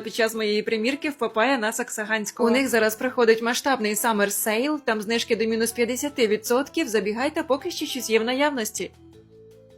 під час моєї примірки в Папая на Саксаганського. У них зараз проходить масштабний Summer Sale, там знижки до мінус 50%. Забігайте, поки ще щось є в наявності.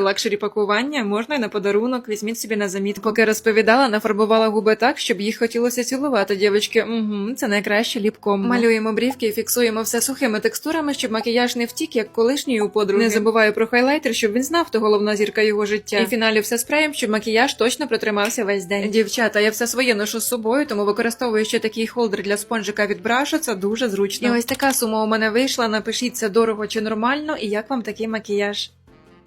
лакшері пакування. Можна й на подарунок. Візьміть собі на заміт. Поки розповідала, нафарбувала губи так, щоб їх хотілося цілувати. Дівчатки, угу, це найкраще ліпком. Малюємо брівки і фіксуємо все сухими текстурами, щоб макіяж не втік, як колишній у подруги. Не забуваю про хайлайтер, щоб він знав, хто головна зірка його життя. І в фіналі все спреєм, щоб макіяж точно протримався весь день. Дівчата, я все своє ношу з собою, тому використовую ще такий холдер для спонжика від брашу. Це дуже зручно. І ось така сума у мене вийшла. Напишіть це дорого чи нормально, і як вам такий макіяж.